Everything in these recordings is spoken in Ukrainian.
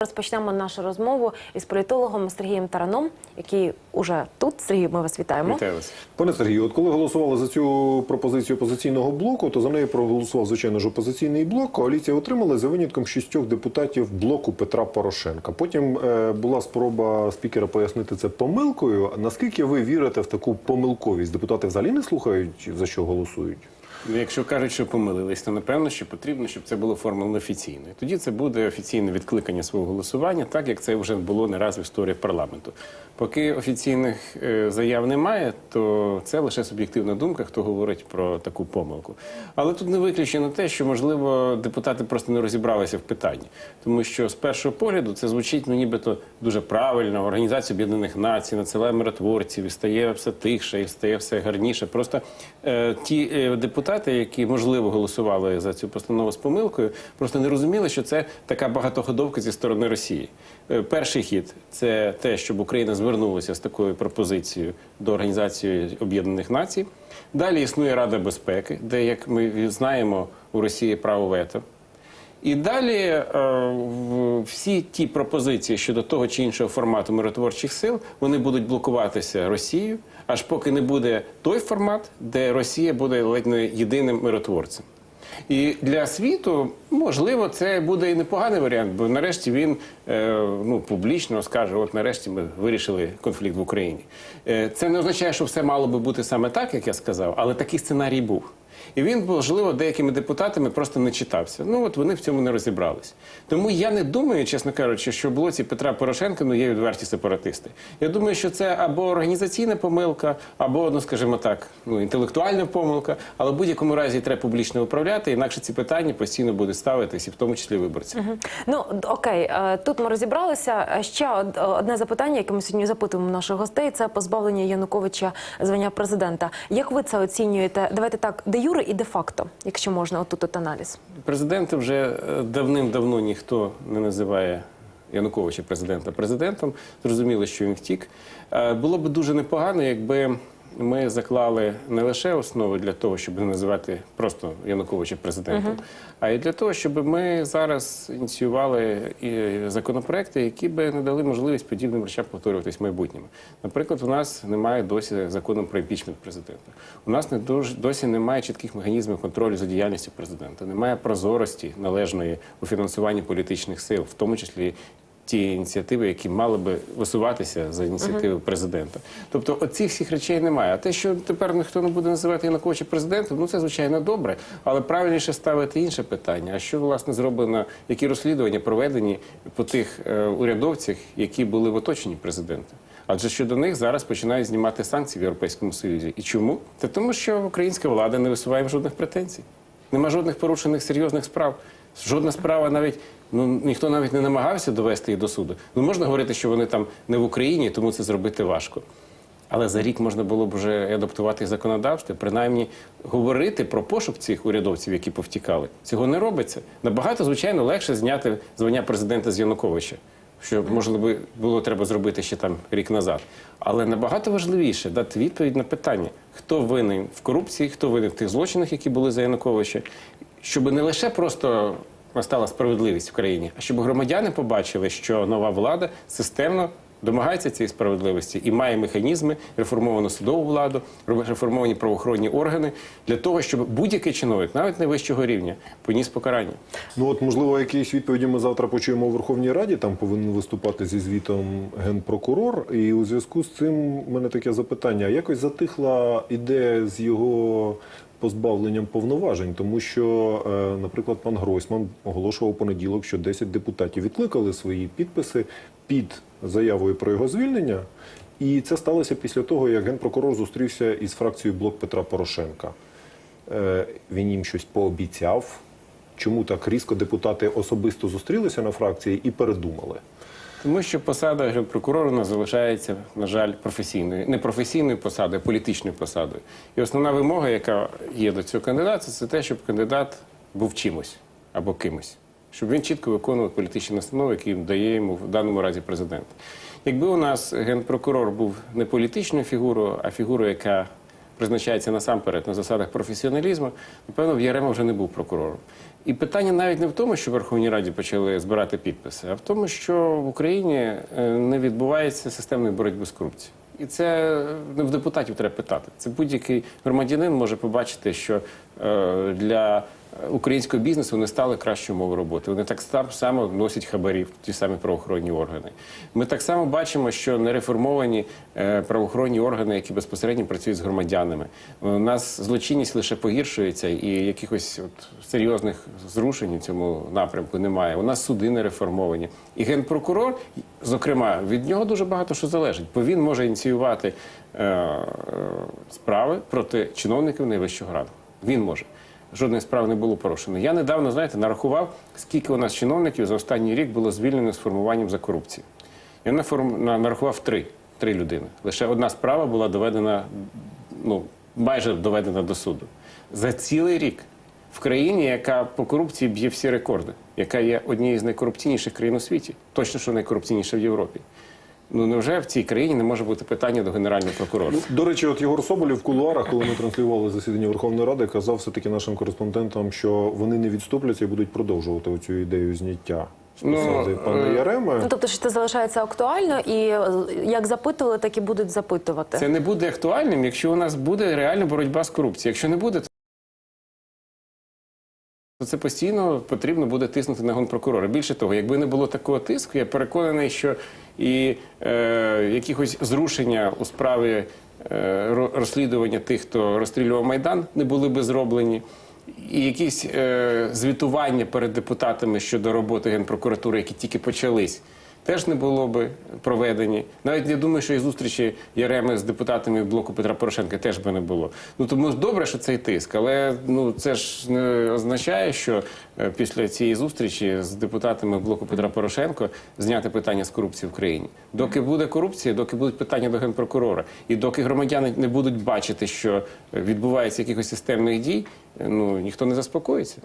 Розпочнемо нашу розмову із політологом Сергієм Тараном, який уже тут. Сергій, ми вас вітаємо. Вітаю вас. Пане Сергію, от коли голосували за цю пропозицію опозиційного блоку, то за нею проголосував звичайно ж опозиційний блок. Коаліція отримала за винятком шістьох депутатів блоку Петра Порошенка. Потім е, була спроба спікера пояснити це помилкою. Наскільки ви вірите в таку помилковість? Депутати взагалі не слухають за що голосують? Якщо кажуть, що помилились, то напевно, що потрібно, щоб це було оформлено офіційно. Тоді це буде офіційне відкликання свого голосування, так як це вже було не раз в історії парламенту. Поки офіційних е, заяв немає, то це лише суб'єктивна думка, хто говорить про таку помилку. Але тут не виключено те, що можливо депутати просто не розібралися в питанні, тому що з першого погляду це звучить ну, нібито дуже правильно. Організація Об'єднаних Націй надсилає миротворців, і стає все тихше, і стає все гарніше. Просто е, ті е, депутати, які можливо голосували за цю постанову з помилкою, просто не розуміли, що це така багатоходовка зі сторони Росії. Е, перший хід це те, щоб Україна звернулася з такою пропозицією до Організації Об'єднаних Націй. Далі існує Рада безпеки, де, як ми знаємо, у Росії право вето. І далі е, всі ті пропозиції щодо того чи іншого формату миротворчих сил вони будуть блокуватися Росією, аж поки не буде той формат, де Росія буде ледь не єдиним миротворцем. І для світу можливо це буде і непоганий варіант, бо нарешті він е, ну публічно скаже: от нарешті ми вирішили конфлікт в Україні. Е, це не означає, що все мало би бути саме так, як я сказав, але такий сценарій був. І він, можливо, деякими депутатами просто не читався. Ну от вони в цьому не розібрались. Тому я не думаю, чесно кажучи, що в блоці Петра Порошенка ну, є відверті сепаратисти. Я думаю, що це або організаційна помилка, або, ну скажімо так, ну інтелектуальна помилка. Але в будь-якому разі треба публічно управляти, інакше ці питання постійно будуть ставитись, і в тому числі виборці. Ну окей, е, тут ми розібралися. Е, Ще одне запитання, яке ми сьогодні запитуємо наших гостей, це позбавлення Януковича звання президента. Як ви це оцінюєте? Давайте так, де юре і де факто, якщо можна, отут от аналіз. Президента вже е, давним-давно ніхто не називає Януковича президента президентом. Зрозуміло, що він втік. Е, Було б дуже непогано, якби ми заклали не лише основи для того, щоб не називати просто Януковича президентом, а й для того, щоб ми зараз ініціювали і законопроекти, які би не дали можливість подібним речам повторюватись в майбутньому. Наприклад, у нас немає досі закону про імпічмент президента. У нас не дуже досі немає чітких механізмів контролю за діяльністю президента, немає прозорості належної у фінансуванні політичних сил, в тому числі. Ті ініціативи, які мали би висуватися за ініціативи президента, тобто оцих всіх речей немає. А те, що тепер ніхто не буде називати Януковича президентом, ну це звичайно добре, але правильніше ставити інше питання. А що власне зроблено, які розслідування проведені по тих е, урядовцях, які були в оточенні президента? Адже щодо них зараз починають знімати санкції в Європейському Союзі. І чому? Це тому, що українська влада не висуває жодних претензій. Нема жодних порушених серйозних справ. Жодна справа навіть ну ніхто навіть не намагався довести їх до суду. Ну можна говорити, що вони там не в Україні, тому це зробити важко. Але за рік можна було б вже адаптувати законодавство, принаймні говорити про пошук цих урядовців, які повтікали. Цього не робиться. Набагато, звичайно, легше зняти звання президента з Януковича, що можливо було треба зробити ще там рік назад. Але набагато важливіше дати відповідь на питання, хто винен в корупції, хто винен в тих злочинах, які були за Януковича, щоб не лише просто настала справедливість в країні, а щоб громадяни побачили, що нова влада системно домагається цієї справедливості і має механізми, реформовану судову владу, реформовані правоохоронні органи для того, щоб будь-який чиновник, навіть найвищого рівня, поніс покарання. Ну от можливо, якісь відповіді ми завтра почуємо у Верховній Раді. Там повинен виступати зі звітом генпрокурор. І у зв'язку з цим у мене таке запитання: якось затихла ідея з його. Позбавленням повноважень, тому що, е, наприклад, пан Гройсман оголошував понеділок, що 10 депутатів відкликали свої підписи під заявою про його звільнення, і це сталося після того, як генпрокурор зустрівся із фракцією блок Петра Порошенка. Е, Він їм щось пообіцяв. Чому так різко депутати особисто зустрілися на фракції і передумали? Тому що посада генпрокурора залишається, на жаль, професійною, не професійною посадою, а політичною посадою. І основна вимога, яка є до цього кандидата, це те, щоб кандидат був чимось або кимось, щоб він чітко виконував політичні настанови, які дає йому в даному разі президент. Якби у нас генпрокурор був не політичною фігурою, а фігурою, яка призначається насамперед на засадах професіоналізму, напевно, в Ярема вже не був прокурором. І питання навіть не в тому, що в Верховній Раді почали збирати підписи, а в тому, що в Україні е, не відбувається системної боротьби з корупцією. І це не в депутатів треба питати. Це будь-який громадянин може побачити, що е, для українського бізнесу не стали кращою умови роботи. Вони так сам- само носять хабарів, ті самі правоохоронні органи. Ми так само бачимо, що нереформовані е, правоохоронні органи, які безпосередньо працюють з громадянами. У нас злочинність лише погіршується, і якихось от серйозних зрушень у цьому напрямку немає. У нас суди не реформовані. І генпрокурор, зокрема, від нього дуже багато що залежить, бо він може ініціювати е, е, справи проти чиновників найвищого раду. Він може. Жодних справ не було порушено. Я недавно, знаєте, нарахував, скільки у нас чиновників за останній рік було звільнено з формуванням за корупцію. Я нарахував три, три людини. Лише одна справа була доведена, ну, майже доведена до суду. За цілий рік в країні, яка по корупції б'є всі рекорди, яка є однією з найкорупційніших країн у світі, точно що найкорупційніша в Європі. Ну невже в цій країні не може бути питання до генерального прокурора? До речі, от Єгор Соболєв в кулуарах, коли ми транслювали засідання Верховної Ради, казав все-таки нашим кореспондентам, що вони не відступляться і будуть продовжувати цю ідею зняття Ну, пана е, Ну, тобто, що це залишається актуально, і е, як запитували, так і будуть запитувати. Це не буде актуальним, якщо у нас буде реальна боротьба з корупцією. Якщо не буде, то це постійно потрібно буде тиснути на генпрокурора. Більше того, якби не було такого тиску, я переконаний, що і е, якихось зрушення у справі е, розслідування тих, хто розстрілював Майдан, не були би зроблені. І якісь е, звітування перед депутатами щодо роботи генпрокуратури, які тільки почались, теж не було би проведені. Навіть я думаю, що і зустрічі Яреми з депутатами блоку Петра Порошенка теж би не було. Ну тому добре, що цей тиск, але ну це ж не означає, що е, після цієї зустрічі з депутатами блоку Петра Порошенка зняти питання з корупції в країні. Доки буде корупція, доки будуть питання до генпрокурора, і доки громадяни не будуть бачити, що відбувається якихось системних дій, ну ніхто не заспокоїться.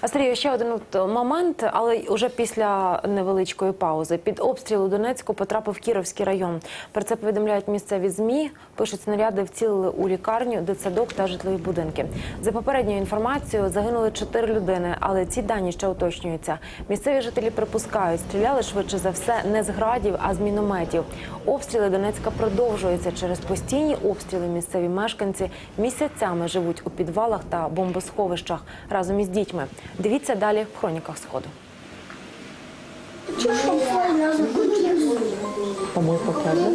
А Сергію, ще один момент, але вже після невеличкої паузи. Під обстріл у Донецьку потрапив Кіровський район. Про це повідомляють місцеві змі. Пишуть, снаряди вцілили у лікарню, дитсадок та житлові будинки. За попередньою інформацією, загинули чотири людини, але ці дані ще уточнюються. Місцеві жителі припускають, стріляли швидше за все не з градів, а з мінометів. Обстріли Донецька продовжуються через постійні обстріли. Місцеві мешканці місяцями живуть у підвалах та бомбосховищах разом із дітьми. Дивіться далі в хроніках сходу. Помой пока, да?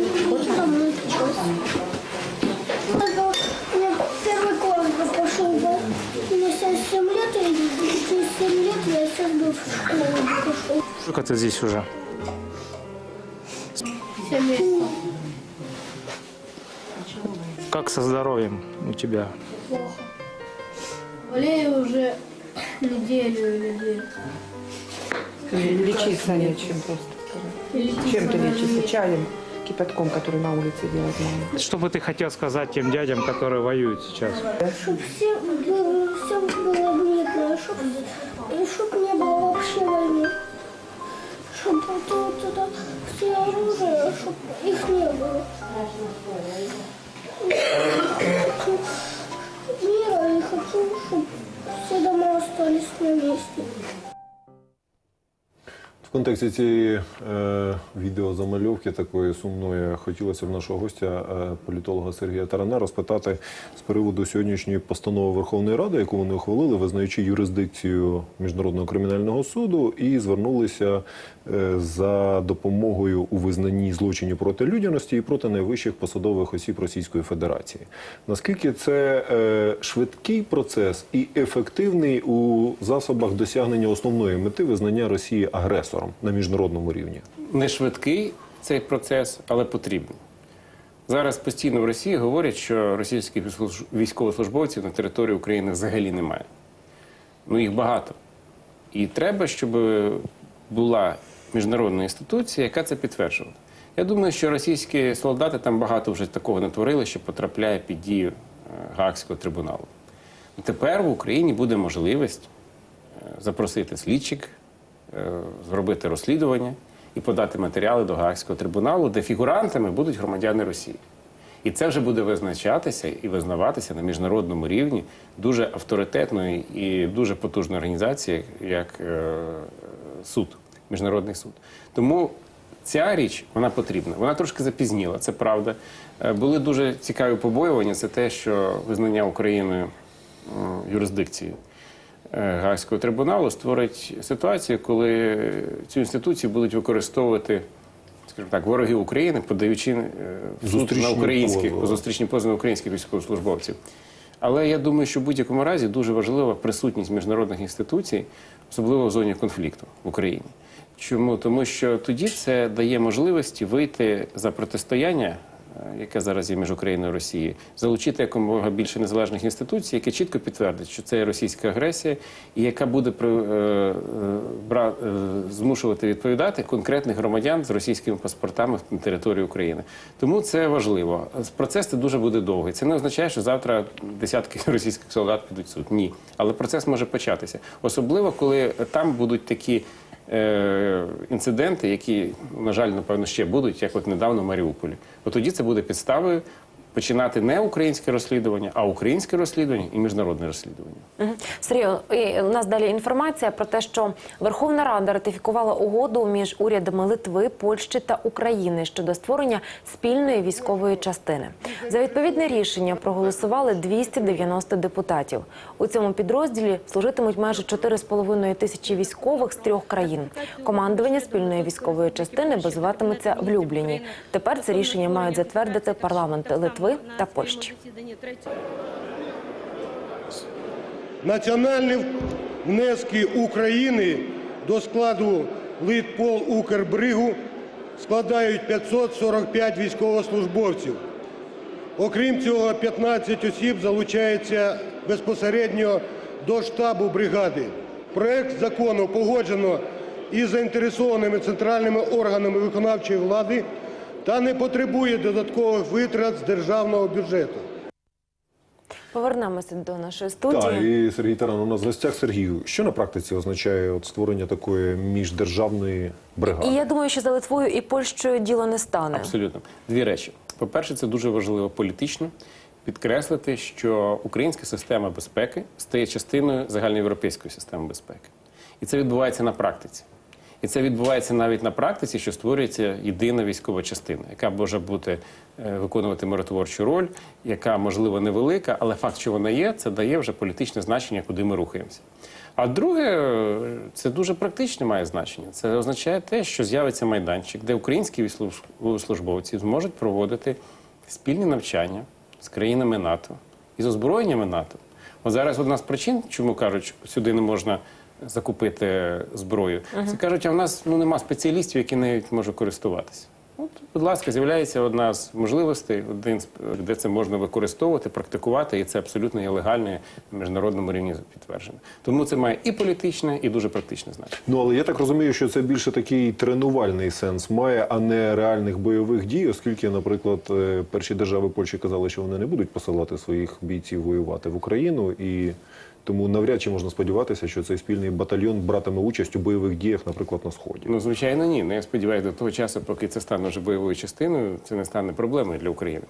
Что-то. Я первый класс пошел. Мне сейчас 7 лет, и через 7 лет я сейчас бы в школу. Сколько ты здесь уже? 7 лет. Как со здоровьем у тебя? Плохо. Болею уже неделю или две. Лечиться нечем просто. Чем ты лечишься? Чаем, кипятком, который на улице делает мама. Что бы ты хотел сказать тем дядям, которые воюют сейчас? Чтоб все было, все было мирно, чтоб, и чтоб не было вообще войны. Чтоб вот, это все оружие, чтоб их не было. Контексті цієї е, відеозамальовки такої сумної хотілося б нашого гостя, е, політолога Сергія Тарана, розпитати з приводу сьогоднішньої постанови Верховної Ради, яку вони ухвалили, визнаючи юрисдикцію міжнародного кримінального суду, і звернулися за допомогою у визнанні злочинів проти людяності і проти найвищих посадових осіб Російської Федерації. Наскільки це е, швидкий процес і ефективний у засобах досягнення основної мети визнання Росії агресором на міжнародному рівні? не швидкий цей процес, але потрібний. Зараз постійно в Росії говорять, що російських військовослуж- військовослужбовців на території України взагалі немає. Ну, їх багато. І треба, щоб була міжнародна інституція, яка це підтверджувала. Я думаю, що російські солдати там багато вже такого натворили, що потрапляє під дію е, Гаагського трибуналу. Тепер в Україні буде можливість е, запросити слідчих, е, зробити розслідування і подати матеріали до Гаагського трибуналу, де фігурантами будуть громадяни Росії. І це вже буде визначатися і визнаватися на міжнародному рівні дуже авторитетної і дуже потужної організації, як суд, міжнародний суд. Тому ця річ вона потрібна. Вона трошки запізніла, це правда. Е, Були дуже цікаві побоювання. Це те, що визнання Україною м, юрисдикцією е, Гаазького трибуналу створить ситуацію, коли цю інституцію будуть використовувати. Скажімо так, вороги України, подаючи е, в суд на українських позови. зустрічні позови українських військовослужбовців. Але я думаю, що в будь-якому разі дуже важлива присутність міжнародних інституцій, особливо в зоні конфлікту в Україні. Чому? Тому що тоді це дає можливості вийти за протистояння, е, яке зараз є між Україною і Росією, залучити якомога більше незалежних інституцій, які чітко підтвердять, що це є російська агресія, і яка буде при- е, е, бра- е, змушувати відповідати конкретних громадян з російськими паспортами на території України. Тому це важливо. Процес це дуже буде довгий. Це не означає, що завтра десятки російських солдат підуть суд. Ні, але процес може початися, особливо коли там будуть такі. Е, Інциденти, які, на жаль, напевно, ще будуть, як от недавно в Маріуполі. От тоді це буде підставою починати не українське розслідування, а українське розслідування і міжнародне розслідування. Мгм. Сергію, у нас далі інформація про те, що Верховна Рада ратифікувала угоду між урядами Литви, Польщі та України щодо створення спільної військової частини. За відповідне рішення проголосували 290 депутатів. У цьому підрозділі служитимуть майже 4,5 тисячі військових з трьох країн. Командування спільної військової частини базуватиметься в Любліні. Тепер це рішення мають затвердити парламенти Литви та Польщі. Національні внески України до складу Литпол Укрбригу складають 545 військовослужбовців. Окрім цього, 15 осіб залучаються безпосередньо до штабу бригади. Проект закону погоджено із заінтересованими центральними органами виконавчої влади та не потребує додаткових витрат з державного бюджету. Повернемося до нашої студії. Так, і Сергій Таран, у нас в гостях Сергію. Що на практиці означає от створення такої міждержавної бригади? І я думаю, що за Литвою і Польщею діло не стане. Абсолютно. Дві речі. По-перше, це дуже важливо політично підкреслити, що українська система безпеки стає частиною загальноєвропейської системи безпеки. І це відбувається на практиці. І це відбувається навіть на практиці, що створюється єдина військова частина, яка може бути е, виконувати миротворчу роль, яка можливо невелика, але факт, що вона є, це дає вже політичне значення, куди ми рухаємося. А друге, е, це дуже практичне має значення. Це означає те, що з'явиться майданчик, де українські військовослужбовці зможуть проводити спільні навчання з країнами НАТО і з озброєннями НАТО. От зараз одна з причин, чому кажуть, що сюди не можна закупити зброю. Це кажуть, а в нас ну нема спеціалістів, які нею можуть користуватися. От, будь ласка, з'являється одна з можливостей, один з де це можна використовувати, практикувати, і це абсолютно є легально на міжнародному рівні підтверджено. Тому це має і політичне, і дуже практичне значення. Ну але я так розумію, що це більше такий тренувальний сенс має, а не реальних бойових дій, оскільки, наприклад, е, перші держави Польщі казали, що вони не будуть посилати своїх бійців воювати в Україну, і тому навряд чи можна сподіватися, що цей спільний батальйон братиме участь у бойових діях, наприклад, на сході. Ну, звичайно, ні. Ну, я сподіваюся, до того часу, поки це стане вже бойовою частиною, це не стане проблемою для України,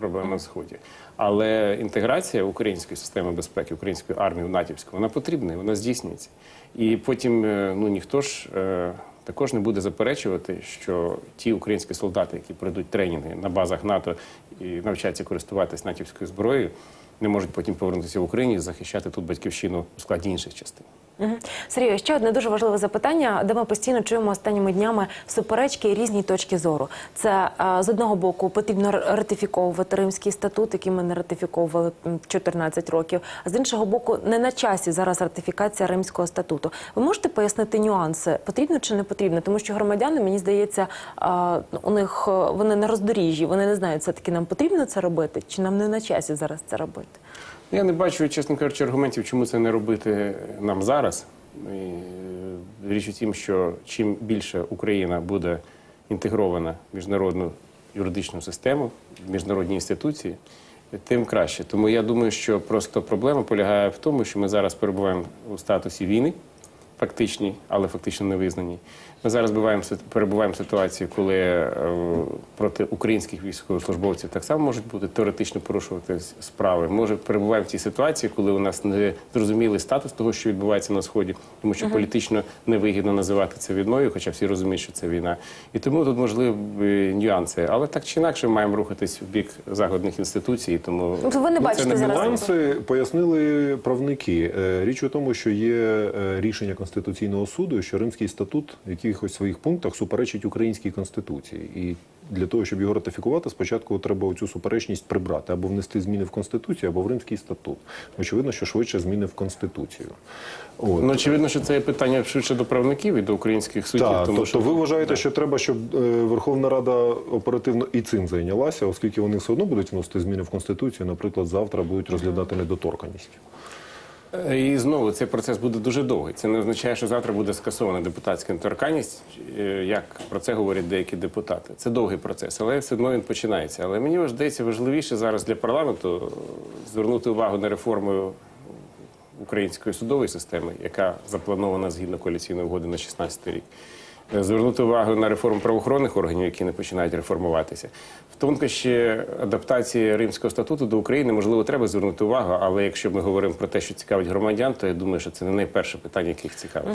проблема на сході. Але інтеграція української системи безпеки, української армії в натівську, вона потрібна, вона здійснюється. І потім е, ну ніхто ж. е, Також не буде заперечувати, що ті українські солдати, які пройдуть тренінги на базах НАТО і навчаться користуватись натівською зброєю, не можуть потім повернутися в Україну і захищати тут батьківщину у складі інших частин. Мгм. Сергію, ще одне дуже важливе запитання, де ми постійно чуємо останніми днями суперечки і різні точки зору. Це е, з одного боку потрібно ратифіковувати римський статут, який ми не ратифіковували м, 14 років. А з іншого боку, не на часі зараз ратифікація римського статуту. Ви можете пояснити нюанси, потрібно чи не потрібно? Тому що громадяни, мені здається, е, у них е, вони на роздоріжжі, вони не знають, все таки нам потрібно це робити, чи нам не на часі зараз це робити. Я не бачу, чесно кажучи, аргументів, чому це не робити нам зараз. І, е, річ у тім, що чим більше Україна буде інтегрована в міжнародну юридичну систему, в міжнародні інституції, тим краще. Тому я думаю, що просто проблема полягає в тому, що ми зараз перебуваємо у статусі війни, фактичній, але фактично не визнаній. Ми зараз перебуваємо в ситуації, коли е, проти українських військовослужбовців так само можуть бути теоретично порушувати справи. Може, перебуваємо в цій ситуації, коли у нас не зрозумілий статус того, що відбувається на сході, тому що політично невигідно називати це війною, хоча всі розуміють, що це війна. І тому тут можливі нюанси. Але так чи інакше маємо рухатись в бік загодних інституцій. Тому Ну, ви не ну, бачите це не зараз. Нюанси пояснили правники. Е, Річ у тому, що є е, рішення Конституційного суду, що Римський статут в якихось своїх пунктах суперечить українській конституції. І для того, щоб його ратифікувати, спочатку треба цю суперечність прибрати або внести зміни в конституцію, або в Римський статут. Очевидно, що швидше зміни в конституцію. От. Ну, очевидно, що це є питання швидше до правників і до українських суддів. Так, тому тобто що ви вважаєте, що треба, щоб е, Верховна Рада оперативно і цим зайнялася, оскільки вони все одно будуть вносити зміни в конституцію, наприклад, завтра будуть розглядати недоторканність. І знову цей процес буде дуже довгий. Це не означає, що завтра буде скасована депутатська недоторканність, е, як про це говорять деякі депутати. Це довгий процес, але все одно він починається. Але мені здається, важливіше зараз для парламенту звернути увагу на реформу української судової системи, яка запланована згідно коаліційної угоди на 16 рік. Звернути увагу на реформу правоохоронних органів, які не починають реформуватися. В тонкощі адаптації Римського статуту до України можливо треба звернути увагу, але якщо ми говоримо про те, що цікавить громадян, то я думаю, що це не найперше питання, яких цікавить.